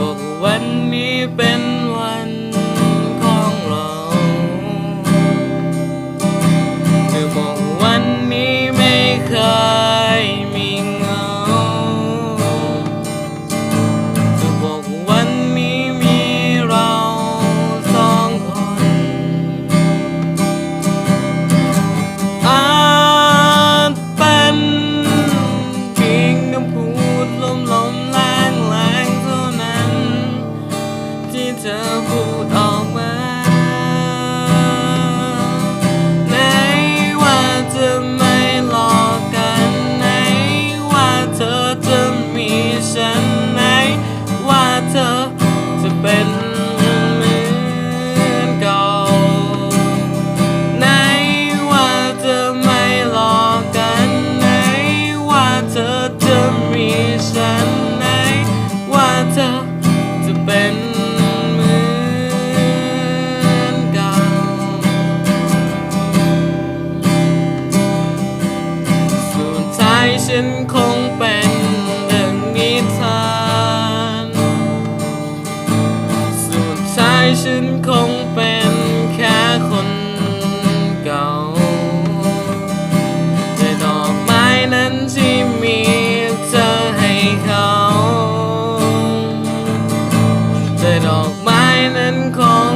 บอกวันนี้เป็น เธอพูดออกมาไหนว่าจะไม่หลอกกันไหนว่าเธอจะมีฉันไหนว่าเธอจะเป็น นคงเป็นดังนิทานสุดท้ายฉันคงเป็นแค่คนเก่าแต่ดอกไม้นั้นที่มีเธอให้เขาแต่ดอกไม้นั้นคง